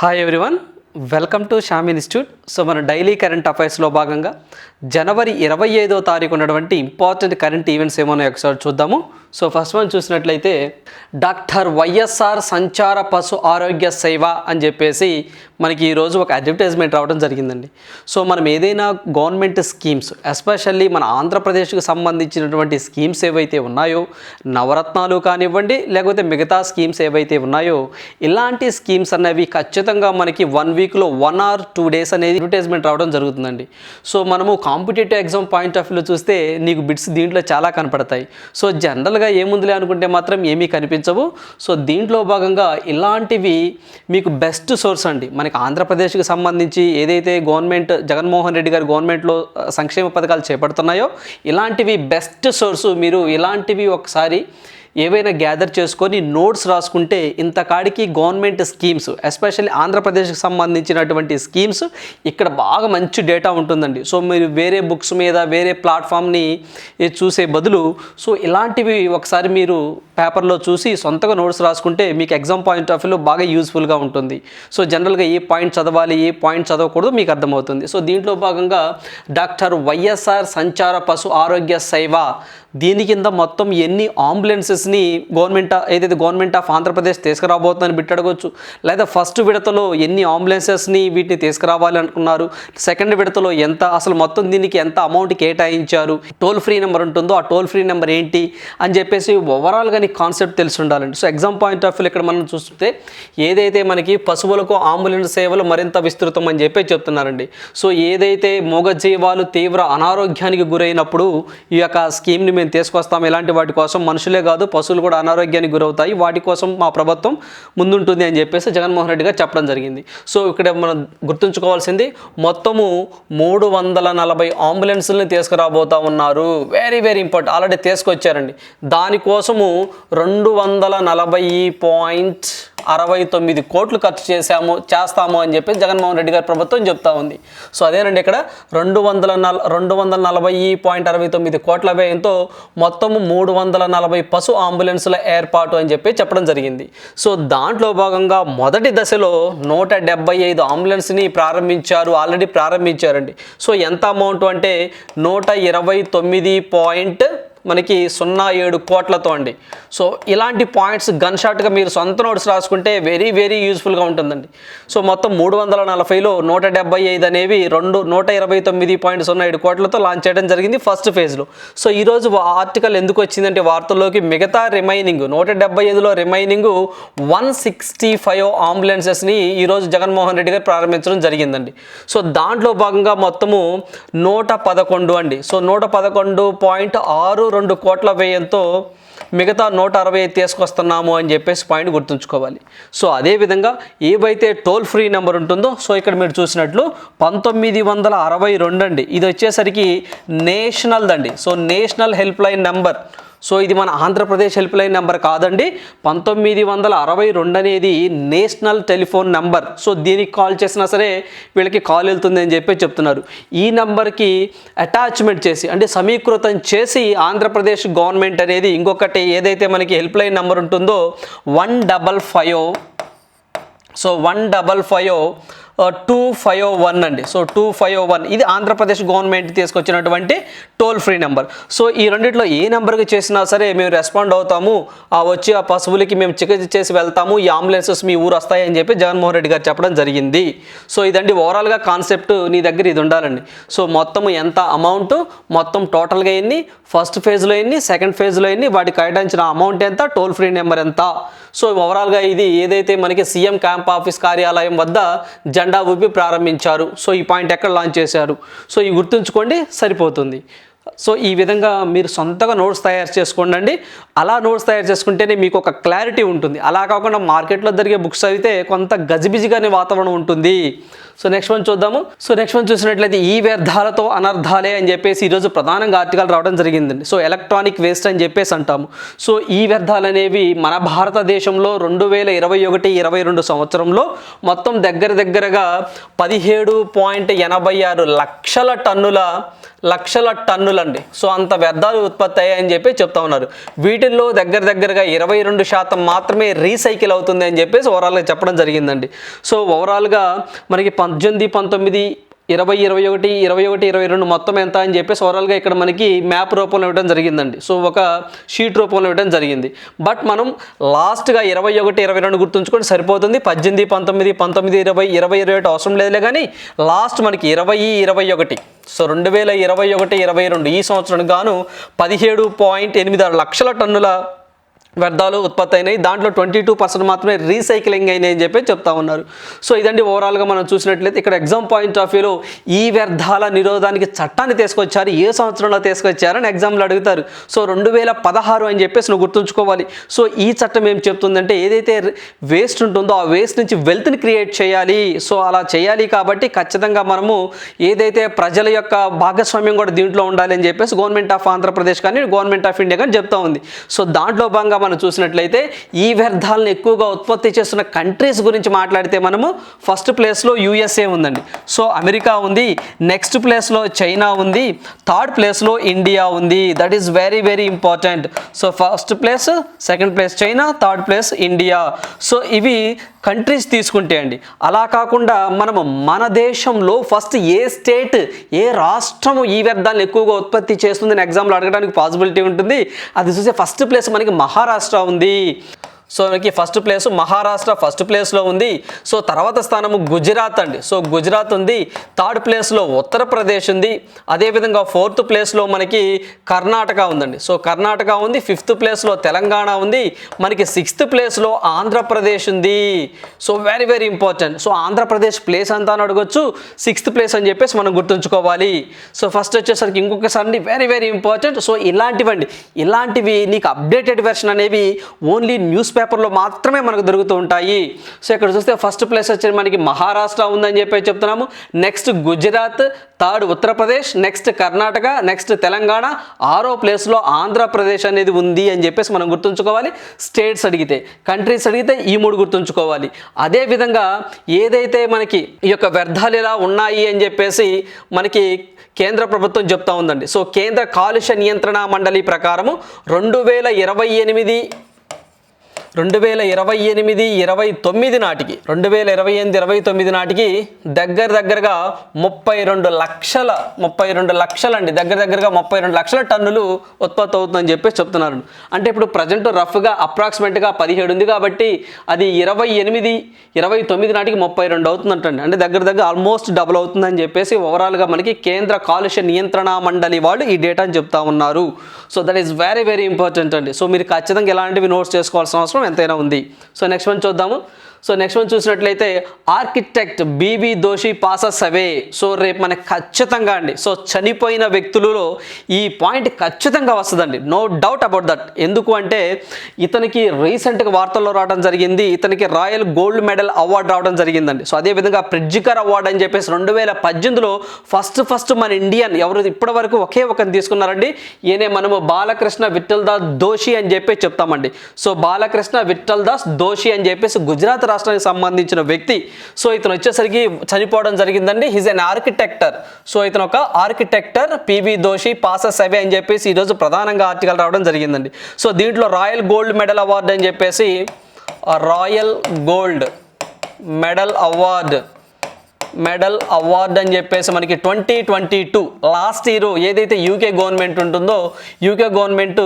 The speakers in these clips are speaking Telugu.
Hi everyone welcome to Sham institute so మన డైలీ కరెంట్ అఫైర్స్లో భాగంగా జనవరి ఇరవై ఐదో తారీఖు ఉన్నటువంటి ఇంపార్టెంట్ కరెంట్ ఈవెంట్స్ ఏమైనా ఒకసారి చూద్దాము. సో ఫస్ట్ వన్ చూసినట్లయితే డాక్టర్ వైఎస్ఆర్ సంచార పశు ఆరోగ్య సేవ అని చెప్పేసి మనకి ఈరోజు ఒక అడ్వర్టైజ్మెంట్ రావడం జరిగిందండి. సో మనం ఏదైనా గవర్నమెంట్ స్కీమ్స్ ఎస్పెషల్లీ మన ఆంధ్రప్రదేశ్కు సంబంధించినటువంటి స్కీమ్స్ ఏవైతే ఉన్నాయో నవరత్నాలు కానివ్వండి లేకపోతే మిగతా స్కీమ్స్ ఏవైతే ఉన్నాయో ఇలాంటి స్కీమ్స్ అనేవి ఖచ్చితంగా మనకి వన్ వీక్లో వన్ ఆర్ టూ డేస్ అనేది అడ్వర్టైజ్మెంట్ రావడం జరుగుతుందండి. సో మనము కాంపిటేటివ్ ఎగ్జామ్ పాయింట్ ఆఫ్ వ్యూలో చూస్తే నీకు బిట్స్ దీంట్లో చాలా కనపడతాయి. సో జనరల్ జనరల్గా ఏముందిలే అనుకుంటే మాత్రం ఏమీ కనిపించవు. సో దీంట్లో భాగంగా ఇలాంటివి మీకు బెస్ట్ సోర్స్ అండి. మనకి ఆంధ్రప్రదేశ్కి సంబంధించి ఏదైతే గవర్నమెంట్ జగన్మోహన్ రెడ్డి గారు గవర్నమెంట్లో సంక్షేమ పథకాలు చేపడుతున్నాయో ఇలాంటివి బెస్ట్ సోర్సు మీరు ఇలాంటివి ఒకసారి ఏవైనా గ్యాదర్ చేసుకొని నోట్స్ రాసుకుంటే ఇంతకాడికి గవర్నమెంట్ స్కీమ్స్ ఎస్పెషల్లీ ఆంధ్రప్రదేశ్కి సంబంధించినటువంటి స్కీమ్స్ ఇక్కడ బాగా మంచి డేటా ఉంటుందండి. సో మీరు వేరే బుక్స్ మీద వేరే ప్లాట్ఫామ్ని చూసే బదులు సో ఇలాంటివి ఒకసారి మీరు పేపర్లో చూసి సొంతగా నోట్స్ రాసుకుంటే మీకు ఎగ్జామ్ పాయింట్ ఆఫ్ వ్యూలో బాగా యూస్ఫుల్గా ఉంటుంది. సో జనరల్గా ఏ పాయింట్ చదవాలి ఏ పాయింట్ చదవకూడదు మీకు అర్థమవుతుంది. సో దీంట్లో భాగంగా డాక్టర్ వైఎస్ఆర్ సంచార పశు ఆరోగ్య సేవ దీని కింద మొత్తం ఎన్ని అంబులెన్సెస్ని గవర్నమెంట్ ఏదైతే గవర్నమెంట్ ఆఫ్ ఆంధ్రప్రదేశ్ తీసుకురాబోతుందని బిట్టడగొచ్చు లేదా ఫస్ట్ విడతలో ఎన్ని అంబులెన్సెస్ని వీటిని తీసుకురావాలి అనుకున్నారు. సెకండ్ విడతలో ఎంత అసలు మొత్తం దీనికి ఎంత అమౌంట్ కేటాయించారు. టోల్ ఫ్రీ నెంబర్ ఉంటుందో ఆ టోల్ ఫ్రీ నెంబర్ ఏంటి అని చెప్పేసి ఓవరాల్గా నీకు కాన్సెప్ట్ తెలిసి ఉండాలండి. So exam point of view ఇక్కడ మనం చూస్తే ఏదైతే మనకి పశువులకు అంబులెన్స్ సేవలు మరింత విస్తృతం అని చెప్పి చెప్తున్నారండి. సో ఏదైతే మూగజీవాలు తీవ్ర అనారోగ్యానికి గురైనప్పుడు ఈ యొక్క స్కీమ్ని మేము తీసుకొస్తాం. ఇలాంటి వాటి కోసం మనుషులే కాదు పశువులు కూడా అనారోగ్యానికి గురవుతాయి. వాటి కోసం మా ప్రభుత్వం ముందుంటుంది అని చెప్పేసి జగన్మోహన్ రెడ్డి గారు చెప్పడం జరిగింది. సో ఇక్కడ మనం గుర్తుంచుకోవాల్సింది మొత్తము మూడు వందల నలభై అంబులెన్స్ని తీసుకురాబోతా ఉన్నారు. వెరీ వెరీ ఇంపార్టెంట్ ఆల్రెడీ తీసుకొచ్చారండి. దానికోసము రెండు వందల నలభై పాయింట్ అరవై తొమ్మిది కోట్లు ఖర్చు చేశాము చేస్తాము అని చెప్పి జగన్మోహన్ రెడ్డి గారి ప్రభుత్వం చెప్తా ఉంది. సో అదేనండి ఇక్కడ రెండు వందల నల రెండు వందల నలభై పాయింట్ అరవై తొమ్మిది కోట్ల వ్యయంతో మొత్తము మూడు వందల నలభై పశు అంబులెన్సుల ఏర్పాటు అని చెప్పి చెప్పడం జరిగింది. సో దాంట్లో భాగంగా మొదటి దశలో నూట డెబ్బై ఐదు అంబులెన్స్ని ప్రారంభించారు ఆల్రెడీ ప్రారంభించారండి. సో ఎంత అమౌంట్ అంటే నూట ఇరవై తొమ్మిది పాయింట్ మనకి సున్నా ఏడు కోట్లతో అండి. సో ఇలాంటి పాయింట్స్ గన్ షాట్గా మీరు సొంత నోట్స్ రాసుకుంటే వెరీ వెరీ యూస్ఫుల్గా ఉంటుందండి. సో మొత్తం మూడు వందల నలభైలో నూట డెబ్బై ఐదు అనేవి రెండు నూట ఇరవై తొమ్మిది పాయింట్ సున్నా ఏడు కోట్లతో లాంచ్ చేయడం జరిగింది ఫస్ట్ ఫేజ్లో సో ఈరోజు ఆర్టికల్ ఎందుకు వచ్చిందంటే వార్తల్లోకి మిగతా రిమైనింగ్ నూట డెబ్బై ఐదులో రిమైనింగ్ వన్ సిక్స్టీ ఫైవ్ అంబులెన్సెస్ని ఈరోజు జగన్మోహన్ రెడ్డి గారు ప్రారంభించడం జరిగిందండి. సో దాంట్లో భాగంగా మొత్తము నూట పదకొండు అండి. సో నూట పదకొండు పాయింట్ ఆరు రెండు కోట్ల వ్యయంతో మిగతా నూట అరవై ఐదు తీసుకొస్తున్నాము అని చెప్పేసి పాయింట్ గుర్తుంచుకోవాలి. సో అదేవిధంగా ఏవైతే టోల్ ఫ్రీ నెంబర్ ఉంటుందో సో ఇక్కడ మీరు చూసినట్లు పంతొమ్మిది వందల అరవై రెండు అండి. ఇది వచ్చేసరికి నేషనల్ అండి so national help line number so ఇది మన ఆంధ్రప్రదేశ్ హెల్ప్ లైన్ నెంబర్ కాదండి. పంతొమ్మిది వందల అరవై రెండు అనేది నేషనల్ టెలిఫోన్ నెంబర్. సో దీనికి కాల్ చేసినా సరే వీళ్ళకి కాల్ వెళ్తుంది అని చెప్పి చెప్తున్నారు. ఈ నెంబర్కి అటాచ్మెంట్ చేసి అంటే సమీకృతం చేసి ఆంధ్రప్రదేశ్ గవర్నమెంట్ అనేది ఇంకొకటి ఏదైతే మనకి హెల్ప్ లైన్ నెంబర్ ఉంటుందో one double five. So one double five two five one అండి. సో టూ ఫైవ్ వన్ ఇది ఆంధ్రప్రదేశ్ గవర్నమెంట్ తీసుకొచ్చినటువంటి టోల్ ఫ్రీ నెంబర్. సో ఈ రెండిట్లో ఏ నెంబర్కి చేసినా సరే మేము రెస్పాండ్ అవుతాము. ఆ వచ్చి ఆ పశువులకి మేము చికిత్స చేసి వెళ్తాము. ఈ అంబులెన్సెస్ మీ ఊరు వస్తాయని చెప్పి జగన్మోహన్ రెడ్డి గారు చెప్పడం జరిగింది. సో ఇదండి ఓవరాల్గా కాన్సెప్ట్ నీ దగ్గర ఇది ఉండాలండి. సో మొత్తం ఎంత అమౌంట్ మొత్తం టోటల్గా ఎన్ని? ఫస్ట్ ఫేజ్లో ఎన్ని? సెకండ్ ఫేజ్లో ఎన్ని? వాటికి కేటాయించిన అమౌంట్ ఎంత? టోల్ ఫ్రీ నెంబర్ ఎంత? సో ఓవరాల్గా ఇది ఏదైతే మనకి సీఎం క్యాంప్ ఆఫీస్ కార్యాలయం వద్ద జెండా ఊపి ప్రారంభించారు. సో ఈ పాయింట్ ఎక్కడ లాంచ్ చేశారు? సో ఈ గుర్తుంచుకోండి సరిపోతుంది. సో ఈ విధంగా మీరు సొంతగా నోట్స్ తయారు చేసుకోండి అలా నోట్స్ తయారు చేసుకుంటేనే మీకు ఒక క్లారిటీ ఉంటుంది. అలా కాకుండా మార్కెట్లో జరిగే బుక్స్ అయితే కొంత గజిబిజిగానే వాతావరణం ఉంటుంది. సో నెక్స్ట్ వన్ చూద్దాము. సో నెక్స్ట్ వన్ చూసినట్లయితే ఈ వ్యర్థాలతో అనర్థాలే అని చెప్పేసి ఈరోజు ప్రధానంగా ఆర్టికల్ రావడం జరిగిందండి. సో ఎలక్ట్రానిక్ వేస్ట్ అని చెప్పేసి అంటాము. సో ఈ వ్యర్థాలు అనేవి మన భారతదేశంలో రెండు వేల ఇరవై ఒకటి ఇరవై రెండు సంవత్సరంలో మొత్తం దగ్గర దగ్గరగా పదిహేడు పాయింట్ ఎనభై ఆరు లక్షల టన్నుల లక్షల టన్నులండి. సో అంత వ్యర్థాలు ఉత్పత్తి అయ్యాయని చెప్పి చెప్తా ఉన్నారు. వీటిల్లో దగ్గర దగ్గరగా ఇరవై రెండు శాతం మాత్రమే రీసైకిల్ అవుతుంది అని చెప్పేసి ఓవరాల్గా చెప్పడం జరిగిందండి. సో ఓవరాల్గా మనకి పద్దెనిమిది పంతొమ్మిది ఇరవై ఇరవై ఒకటి ఇరవై ఒకటి ఇరవై రెండు మొత్తం ఎంత అని చెప్పేసి ఓవరాల్గా ఇక్కడ మనకి మ్యాప్ రూపంలో ఇవ్వడం జరిగిందండి. సో ఒక షీట్ రూపంలో ఇవ్వడం జరిగింది. బట్ మనం లాస్ట్గా ఇరవై ఒకటి ఇరవై రెండు గుర్తుంచుకొని సరిపోతుంది. పద్దెనిమిది పంతొమ్మిది పంతొమ్మిది ఇరవై ఇరవై ఇరవై ఒకటి అవసరం లేదులే కానీ లాస్ట్ మనకి ఇరవై ఇరవై ఒకటి. సో రెండు వేల ఇరవై ఒకటి ఇరవై రెండు ఈ సంవత్సరానికి గాను పదిహేడు పాయింట్ ఎనిమిది ఆరు లక్షల టన్నుల వ్యర్థాలు ఉత్పత్తి అయినాయి. దాంట్లో ట్వంటీ టూ పర్సెంట్ మాత్రమే రీసైక్లింగ్ అయినాయి అని చెప్పి చెప్తా ఉన్నారు. సో ఇదండి ఓవరాల్గా మనం చూసినట్లయితే ఇక్కడ ఎగ్జామ్ పాయింట్ ఆఫ్ వ్యూలో ఈ వ్యర్థాల నిరోధానికి చట్టాన్ని తీసుకొచ్చారు. ఏ సంవత్సరంలో తీసుకొచ్చారని ఎగ్జామ్లో అడుగుతారు. సో రెండు వేల పదహారు అని చెప్పేసి నువ్వు గుర్తుంచుకోవాలి. సో ఈ చట్టం ఏం చెప్తుందంటే ఏదైతే వేస్ట్ ఉంటుందో ఆ వేస్ట్ నుంచి వెల్త్ని క్రియేట్ చేయాలి. సో అలా చేయాలి కాబట్టి ఖచ్చితంగా మనము ఏదైతే ప్రజల యొక్క భాగస్వామ్యం కూడా దీంట్లో ఉండాలి అని చెప్పేసి గవర్నమెంట్ ఆఫ్ ఆంధ్రప్రదేశ్ కానీ గవర్నమెంట్ ఆఫ్ ఇండియా కానీ చెప్తా ఉంది. సో దాంట్లో భాగంగా మనం చూసినట్లయితే ఈ వ్యర్థాలను ఎక్కువగా ఉత్పత్తి చేస్తున్న కంట్రీస్ గురించి మాట్లాడితే మనము ఫస్ట్ ప్లేస్లో యూఎస్ఏ ఉందండి. సో అమెరికా ఉంది. నెక్స్ట్ ప్లేస్లో చైనా ఉంది. థర్డ్ ప్లేస్లో ఇండియా ఉంది. That is very very important so first place second place China third place India. So ఇవి కంట్రీస్ తీసుకుంటే అండి అలా కాకుండా మనము మన దేశంలో ఫస్ట్ ఏ స్టేట్ ఏ రాష్ట్రము ఈ వ్యర్థాలను ఎక్కువగా ఉత్పత్తి చేస్తుందని ఎగ్జామ్లో అడగడానికి పాసిబిలిటీ ఉంటుంది. అది చూసే ఫస్ట్ ప్లేస్ మనకి మహారాష్ట్ర మహారాష్ట్ర ఉంది. సో మనకి ఫస్ట్ ప్లేస్ మహారాష్ట్ర ఫస్ట్ ప్లేస్లో ఉంది. సో తర్వాత స్థానము గుజరాత్ అండి. సో గుజరాత్ ఉంది. థర్డ్ ప్లేస్లో ఉత్తరప్రదేశ్ ఉంది. అదేవిధంగా ఫోర్త్ ప్లేస్లో మనకి కర్ణాటక ఉందండి. సో కర్ణాటక ఉంది. ఫిఫ్త్ ప్లేస్లో తెలంగాణ ఉంది. మనకి సిక్స్త్ ప్లేస్లో ఆంధ్రప్రదేశ్ ఉంది. So very very important so Andhra Pradesh place అంతా అని అడగొచ్చు. సిక్స్త్ ప్లేస్ అని చెప్పేసి మనం గుర్తుంచుకోవాలి. సో ఫస్ట్ వచ్చేసరికి ఇంకొకసారి వెరీ వెరీ ఇంపార్టెంట్ సో ఇలాంటివండి. ఇలాంటివి నీకు అప్డేటెడ్ వెర్షన్ అనేవి ఓన్లీ న్యూస్ పేపర్లో మాత్రమే మనకు దొరుకుతూ ఉంటాయి. సో ఇక్కడ చూస్తే ఫస్ట్ ప్లేస్ వచ్చి మనకి మహారాష్ట్ర ఉందని చెప్పి చెప్తున్నాము. Next Gujarat third Uttar Pradesh next Karnataka next Telangana ఆరో ప్లేస్లో ఆంధ్రప్రదేశ్ అనేది ఉంది అని చెప్పేసి మనం గుర్తుంచుకోవాలి. స్టేట్స్ అడిగితే కంట్రీస్ అడిగితే ఈ మూడు గుర్తుంచుకోవాలి. అదేవిధంగా ఏదైతే మనకి ఈ యొక్క వ్యర్థాలు ఇలా ఉన్నాయి అని చెప్పేసి మనకి కేంద్ర ప్రభుత్వం చెప్తా ఉందండి. సో కేంద్ర కాలుష్య నియంత్రణ మండలి ప్రకారము రెండు వేల ఇరవై ఎనిమిది రెండు వేల ఇరవై ఎనిమిది ఇరవై తొమ్మిది నాటికి రెండు వేల ఇరవై ఎనిమిది ఇరవై తొమ్మిది నాటికి దగ్గర దగ్గరగా ముప్పై రెండు లక్షల ముప్పై రెండు లక్షలండి. దగ్గర దగ్గరగా ముప్పై రెండు లక్షల టన్నులు ఉత్పత్తి అవుతుందని చెప్పేసి చెప్తున్నారు. అంటే ఇప్పుడు ప్రజెంట్ రఫ్గా అప్రాక్సిమేట్గా పదిహేడు ఉంది కాబట్టి అది ఇరవై ఎనిమిది ఇరవై తొమ్మిది నాటికి ముప్పై రెండు అవుతుందంటండి. అంటే దగ్గర దగ్గర ఆల్మోస్ట్ డబుల్ అవుతుందని చెప్పేసి ఓవరాల్గా మనకి కేంద్ర కాలుష్య నియంత్రణ మండలి వాళ్ళు ఈ డేటాని చెప్తా ఉన్నారు. So that is very very important అండి. సో మీరు ఖచ్చితంగా ఎలాంటివి నోట్స్ చేసుకోవాల్సిన అవసరం ఎంతైనా ఉంది. సో నెక్స్ట్ వన్ చూద్దాము. సో నెక్స్ట్ వన్ చూసినట్లయితే architect BB Doshi passes away so రేపు మనకి ఖచ్చితంగా అండి. సో చనిపోయిన వ్యక్తులలో ఈ పాయింట్ ఖచ్చితంగా వస్తుందండి. నో డౌట్ అబౌట్ దట్ ఎందుకు అంటే ఇతనికి రీసెంట్గా వార్తల్లో రావడం జరిగింది. ఇతనికి రాయల్ గోల్డ్ మెడల్ అవార్డు రావడం జరిగిందండి. సో అదేవిధంగా ప్రిడ్జికర్ అవార్డు అని చెప్పేసి రెండు వేల పద్దెనిమిదిలో ఫస్ట్ ఫస్ట్ మన ఇండియన్ ఎవరు ఇప్పటి వరకు ఒకే ఒకరిని తీసుకున్నారండి. ఈయనే మనము బాలకృష్ణ విఠల్ దాస్ దోషి అని చెప్పి చెప్తామండి. సో బాలకృష్ణ విఠల్ దాస్ దోషి అని చెప్పేసి గుజరాత్ రాష్ట్రానికి సంబంధించిన వ్యక్తి. సో ఇతను వచ్చేసరికి చనిపోవడం జరిగిందండి. హిజ్ అన్ ఆర్కిటెక్టర్ సో ఇతను ఒక architect P V Doshi passes away అని చెప్పేసి ఈరోజు ప్రధానంగా ఆర్టికల్ రావడం జరిగిందండి. సో దీంట్లో రాయల్ గోల్డ్ మెడల్ అవార్డు అని చెప్పేసి royal gold medal award medal award అని చెప్పేసి మనకి twenty twenty two last year ఏదైతే యూకే గవర్నమెంట్ ఉంటుందో యూకే గవర్నమెంట్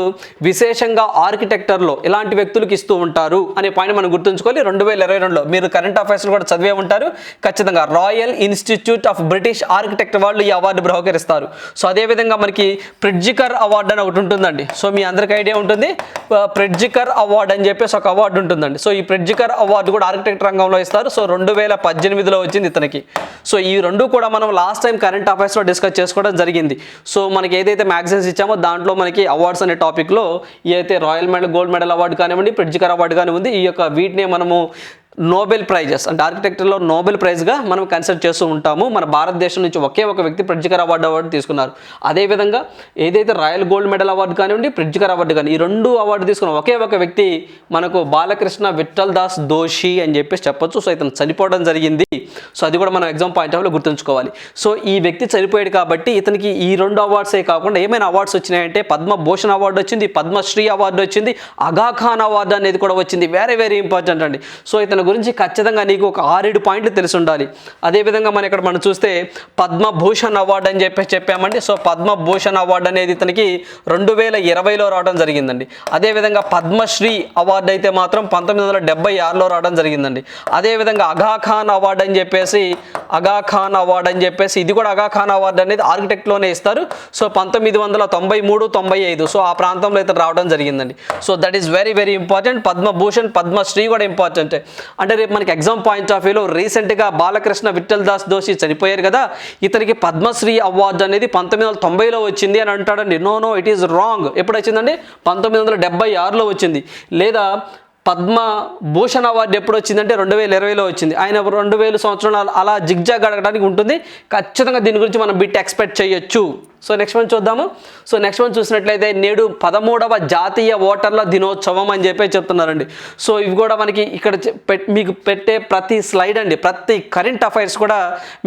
విశేషంగా ఆర్కిటెక్చర్లో ఇలాంటి వ్యక్తులకు ఇస్తూ ఉంటారు అనే పాయింట్ మనం గుర్తుంచుకోవాలి. రెండు వేల ఇరవై రెండులో మీరు కరెంట్ అఫైర్స్ కూడా చదివే ఉంటారు. ఖచ్చితంగా royal institute of British architect వాళ్ళు ఈ అవార్డు బహుకరిస్తారు. సో అదేవిధంగా మనకి ప్రిడ్జికర్ అవార్డు అని ఒకటి ఉంటుందండి. సో మీ అందరికీ ఐడియా ఉంటుంది. ప్రిడ్జికర్ అవార్డు అని చెప్పేసి ఒక అవార్డు ఉంటుందండి. సో ఈ ప్రిడ్జికర్ అవార్డు కూడా ఆర్కిటెక్ట్ రంగంలో ఇస్తారు. సో రెండు వేల పద్దెనిమిదిలో వచ్చింది ఇతనికి. సో ఈ రెండు కూడా మనం లాస్ట్ టైం కరెంట్ అఫైర్స్లో డిస్కస్ చేసుకోవడం జరిగింది. సో మనకి ఏదైతే మ్యాగజైన్స్ ఇచ్చామో దాంట్లో మనకి అవార్డ్స్ అనే టాపిక్లో ఏదైతే royal medal gold medal award కానివ్వండి ప్రిడ్జికర్ అవార్డు కానివ్వండి ఈ యొక్క వీటిని మనము నోబెల్ ప్రైజెస్ అంటే ఆర్కిటెక్చర్లో నోబెల్ ప్రైజ్గా మనం కన్సిడర్ చేస్తూ ఉంటాము. మన భారతదేశం నుంచి ఒకే ఒక వ్యక్తి ప్రిడ్జికర్ అవార్డు అవార్డు తీసుకున్నారు. అదేవిధంగా ఏదైతే రాయల్ గోల్డ్ మెడల్ అవార్డు కానివ్వండి ప్రిడ్జికర్ అవార్డు కానీ ఈ రెండు అవార్డు తీసుకున్న ఒకే ఒక వ్యక్తి మనకు బాలకృష్ణ విఠల్ దాస్ దోషి అని చెప్పేసి చెప్పొచ్చు. సో ఇతను చనిపోవడం జరిగింది. సో అది కూడా మనం ఎగ్జామ్ పాయింట్ ఆఫ్లో గుర్తుంచుకోవాలి. సో ఈ వ్యక్తి చనిపోయాడు కాబట్టి ఇతనికి ఈ రెండు అవార్డ్సే కాకుండా ఏమైనా అవార్డ్స్ వచ్చినాయంటే పద్మభూషణ్ అవార్డు వచ్చింది పద్మశ్రీ అవార్డు వచ్చింది అగాఖాన్ అవార్డు అనేది కూడా వచ్చింది. వెరీ వెరీ ఇంపార్టెంట్ అండి. సో ఇతను గురించి ఖచ్చితంగా నీకు ఒక ఆరేడు పాయింట్లు తెలిసి ఉండాలి. అదేవిధంగా మనం ఇక్కడ మనం చూస్తే పద్మభూషణ్ అవార్డు అని చెప్పేసి చెప్పామండి. సో పద్మభూషణ్ అవార్డు అనేది ఇతనికి రెండు వేల ఇరవైలో రావడం జరిగిందండి. అదేవిధంగా పద్మశ్రీ అవార్డు అయితే మాత్రం పంతొమ్మిది వందల డెబ్బై ఆరులో రావడం జరిగిందండి. అదేవిధంగా అగాఖాన్ అవార్డు అని చెప్పేసి అగాఖాన్ అవార్డు అని చెప్పేసి ఇది కూడా అగాఖాన్ అవార్డు అనేది ఆర్కిటెక్ట్లోనే ఇస్తారు. సో పంతొమ్మిది వందల తొంభై మూడు తొంభై ఐదు. సో ఆ ప్రాంతంలో అయితే రావడం జరిగిందండి. So that is very very important Padma Bhushan Padma Shri కూడా ఇంపార్టెంట్ అంటే రేపు మనకి ఎగ్జామ్ పాయింట్ ఆఫ్ వ్యూలో రీసెంట్గా బాలకృష్ణ విఠల్ దాస్ దోషి చనిపోయారు కదా ఇతనికి పద్మశ్రీ అవార్డు అనేది పంతొమ్మిది వందల తొంభైలో వచ్చింది అని అంటాడండి. No no it is wrong ఎప్పుడు వచ్చిందండి పంతొమ్మిది వందల డెబ్బై ఆరులో వచ్చింది. లేదా పద్మ భూషణ్ అవార్డు ఎప్పుడు వచ్చిందంటే రెండు వేల ఇరవైలో వచ్చింది. ఆయన రెండు వేల సంవత్సరాలు అలా జిగ్జాగ్ అడగడానికి ఉంటుంది. ఖచ్చితంగా దీని గురించి మనం బిట్ ఎక్స్పెక్ట్ చేయొచ్చు. సో నెక్స్ట్ వన్ చూద్దాము. సో నెక్స్ట్ వన్ చూసినట్లయితే నేడు పదమూడవ జాతీయ ఓటర్ల దినోత్సవం అని చెప్పి చెప్తున్నారండి. సో ఇవి కూడా మనకి ఇక్కడ మీకు పెట్టే ప్రతి స్లైడ్ అండి. ప్రతి కరెంట్ అఫైర్స్ కూడా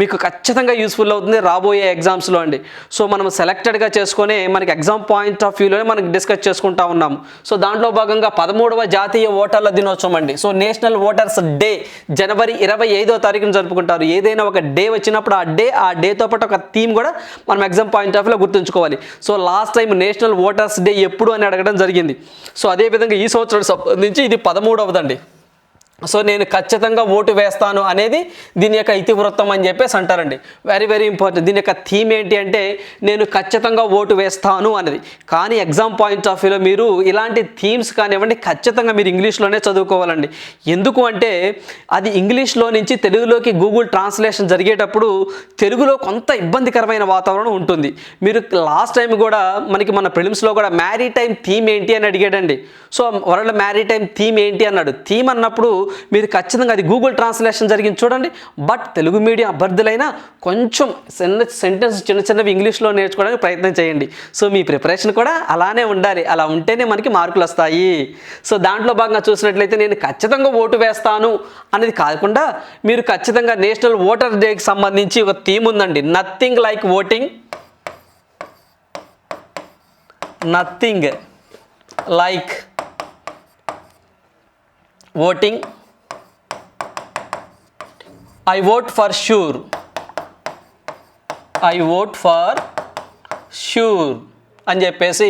మీకు ఖచ్చితంగా యూస్ఫుల్ అవుతుంది రాబోయే ఎగ్జామ్స్లో అండి. సో మనం సెలెక్టెడ్గా చేసుకొని మనకి ఎగ్జామ్ పాయింట్ ఆఫ్ వ్యూలోనే మనకి డిస్కస్ చేసుకుంటా ఉన్నాము. సో దాంట్లో భాగంగా పదమూడవ జాతీయ ఓటర్ల దినోత్సవం అండి. సో నేషనల్ ఓటర్స్ డే జనవరి ఇరవై ఐదో తారీఖున జరుపుకుంటారు. ఏదైనా ఒక డే వచ్చినప్పుడు ఆ డే ఆ డేతో పాటు ఒక థీమ్ కూడా మనం ఎగ్జామ్ పాయింట్ ఆఫ్ వ్యూలో గుర్తుంచుకోవాలి. So last time national voters day ఎప్పుడు అని అడగడం జరిగింది. సో అదేవిధంగా ఈ సంవత్సరం సంబంధించి ఇది పదమూడవదండి. సో నేను ఖచ్చితంగా ఓటు వేస్తాను అనేది దీని యొక్క ఇతివృత్తం అని చెప్పేసి అంటారండి. వెరీ వెరీ ఇంపార్టెంట్ దీని యొక్క థీమ్ ఏంటి అంటే నేను ఖచ్చితంగా ఓటు వేస్తాను అనేది కానీ ఎగ్జామ్ పాయింట్ ఆఫ్ వ్యూలో మీరు ఇలాంటి థీమ్స్ కానివ్వండి ఖచ్చితంగా మీరు ఇంగ్లీష్లోనే చదువుకోవాలండి. ఎందుకు అంటే అది ఇంగ్లీష్లో నుంచి తెలుగులోకి గూగుల్ ట్రాన్స్లేషన్ జరిగేటప్పుడు తెలుగులో కొంత ఇబ్బందికరమైన వాతావరణం ఉంటుంది. మీరు లాస్ట్ టైం కూడా మనకి మన ప్రిలిమ్స్లో కూడా మ్యారీ టైం థీమ్ ఏంటి అని అడిగాడండి. So world maritime theme ఏంటి అన్నాడు. థీమ్ అన్నప్పుడు మీరు ఖచ్చితంగా అది గూగుల్ ట్రాన్స్లేషన్ జరిగింది చూడండి. బట్ తెలుగు మీడియం అభ్యర్థులైనా కొంచెం చిన్న సెంటెన్స్ చిన్న చిన్నవి ఇంగ్లీష్లో నేర్చుకోవడానికి ప్రయత్నం చేయండి. సో మీ ప్రిపరేషన్ కూడా అలానే ఉండాలి. అలా ఉంటేనే మనకి మార్కులు వస్తాయి. సో దాంట్లో భాగంగా చూసినట్లయితే నేను ఖచ్చితంగా ఓటు వేస్తాను అనేది కాకుండా మీరు ఖచ్చితంగా నేషనల్ ఓటర్ డేకి సంబంధించి ఒక థీమ్ ఉందండి. Nothing like voting nothing like voting I vote for sure I vote for sure అని చెప్పేసి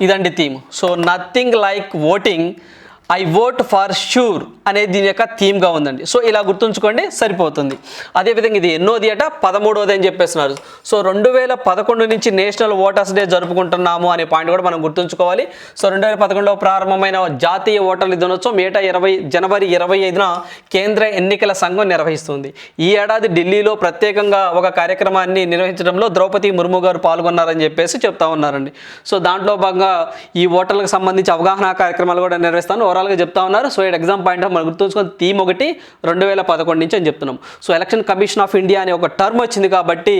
ఇదండి theme so nothing like voting I vote for sure అనేది దీని యొక్క థీమ్గా ఉందండి. సో ఇలా గుర్తుంచుకోండి సరిపోతుంది. అదేవిధంగా ఇది ఎన్నోది అట? పదమూడోది అని చెప్పేస్తున్నారు. సో రెండు వేల పదకొండు నుంచి నేషనల్ ఓటర్స్ డే జరుపుకుంటున్నాము అనే పాయింట్ కూడా మనం గుర్తుంచుకోవాలి. సో రెండు వేల పదకొండులో ప్రారంభమైన జాతీయ ఓటర్ల దినోత్సవం ఏటా ఇరవై జనవరి ఇరవై ఐదున కేంద్ర ఎన్నికల సంఘం నిర్వహిస్తుంది. ఈ ఏడాది ఢిల్లీలో ప్రత్యేకంగా ఒక కార్యక్రమాన్ని నిర్వహించడంలో ద్రౌపది ముర్ము గారు పాల్గొన్నారని చెప్పేసి చెప్తా ఉన్నారండి. సో దాంట్లో భాగంగా ఈ ఓటర్లకు సంబంధించి అవగాహన కార్యక్రమాలు కూడా నిర్వహిస్తాను. ఓవరాల్గా చెప్తా ఉన్నారు. సో ఇక్కడ ఎగ్జామ్ పాయింట్ మనం గుర్తుంచుకొని థీమ్ ఒకటి రెండు వేల పదకొండు నుంచి అని చెప్తున్నాం. So election commission of India అనే ఒక టర్మ్ వచ్చింది కాబట్టి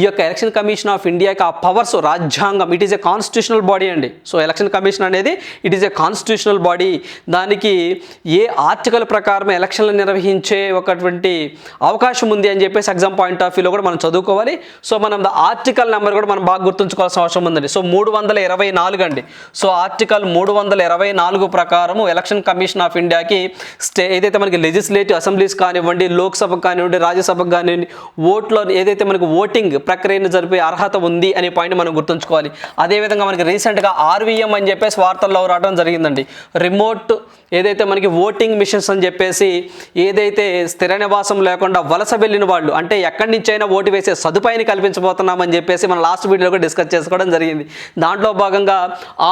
ఈ యొక్క ఎలక్షన్ కమిషన్ ఆఫ్ ఇండియాకి ఆ పవర్స్ రాజ్యాంగం it is a constitutional body అండి. సో ఎలక్షన్ కమిషన్ అనేది it is a constitutional body దానికి ఏ ఆర్టికల్ ప్రకారం ఎలక్షన్లు నిర్వహించే ఒకటువంటి అవకాశం ఉంది అని చెప్పేసి ఎగ్జామ్ పాయింట్ ఆఫ్ వ్యూలో కూడా మనం చదువుకోవాలి. సో మనం ఆర్టికల్ నెంబర్ కూడా మనం బాగా గుర్తుంచుకోవాల్సిన అవసరం ఉందండి. సో మూడు వందల ఇరవై నాలుగు అండి. సో ఆర్టికల్ మూడు వందల ఇరవై నాలుగు ప్రకారము ఎలక్షన్ కమిషన్ ఆఫ్ ఇండియాకి స్టే ఏదైతే మనకి లెజిస్లేటివ్ అసెంబ్లీస్ కానివ్వండి లోక్సభకు కానివ్వండి రాజ్యసభకు కానివ్వండి ఓట్లో ఏదైతే మనకి ఓటింగ్ ప్రక్రియను జరిపే అర్హత ఉంది అనే పాయింట్ మనం గుర్తుంచుకోవాలి. అదేవిధంగా మనకి రీసెంట్గా ఆర్వీఎం అని చెప్పేసి వార్తల్లో రావడం జరిగిందండి. రిమోట్ ఏదైతే మనకి ఓటింగ్ మిషన్స్ అని చెప్పేసి ఏదైతే స్థిర నివాసం లేకుండా వలస వెళ్ళిన వాళ్ళు అంటే ఎక్కడి నుంచైనా ఓటు వేసే సదుపాయాన్ని కల్పించబోతున్నామని చెప్పేసి మనం లాస్ట్ వీడియోలో కూడా డిస్కస్ చేసుకోవడం జరిగింది. దాంట్లో భాగంగా